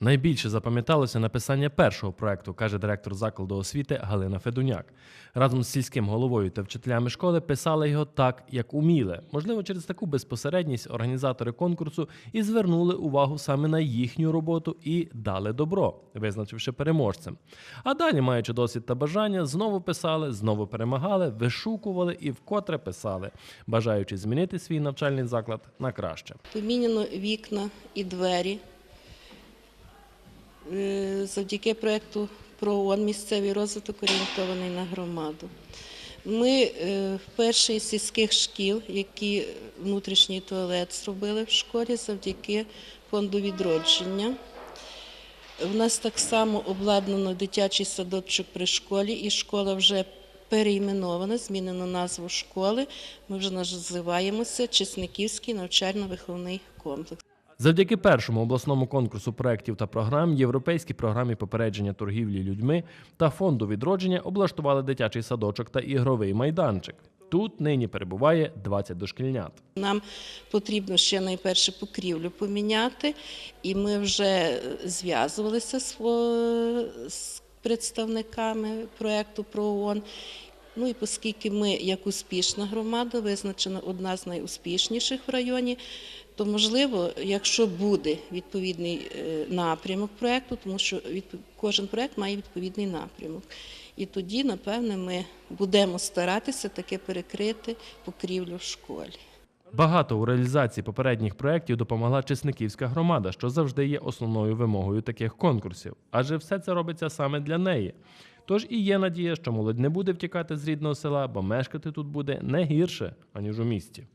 Найбільше запам'яталося написання першого проекту, каже директор закладу освіти Галина Федуняк. Разом з сільським головою та вчителями школи писали його так, як уміли. Можливо, через таку безпосередність організатори конкурсу і звернули увагу саме на їхню роботу і дали добро, визначивши переможцем. А далі, маючи досвід та бажання, знову писали, знову перемагали, вишукували і вкотре писали, бажаючи змінити свій навчальний заклад на краще. Поміняно вікна і двері. Е, Завдяки проєкту ПРООН місцевий розвиток орієнтований на громаду. Ми е, в перший з сільських шкіл, які внутрішній туалет зробили в школі завдяки фонду відродження. У нас так само обладнано дитячий садочок при школі, і школа вже переіменована, змінено назву школи. Ми вже називаємося Чесниківський навчально-виховний комплекс. Завдяки першому обласному конкурсу проєктів та програм, європейській програмі попередження торгівлі людьми та фонду відродження облаштували дитячий садочок та ігровий майданчик. Тут нині перебуває 20 дошкільнят. Нам потрібно ще найперше покрівлю поміняти, і ми вже зв'язувалися з, представниками проєкту ПРООН. Ну і оскільки ми, як успішна громада, визначена одна з найуспішніших в районі, то можливо, якщо буде відповідний е, напрямок проєкту, тому що кожен проєкт має відповідний напрямок. І тоді, напевне, ми будемо старатися таке перекрити покрівлю в школі. Багато у реалізації попередніх проєктів допомогла Чесниківська громада, що завжди є основною вимогою таких конкурсів. Адже все це робиться саме для неї. Тож і є надія, що молодь не буде втікати з рідного села, бо мешкати тут буде не гірше, аніж у місті.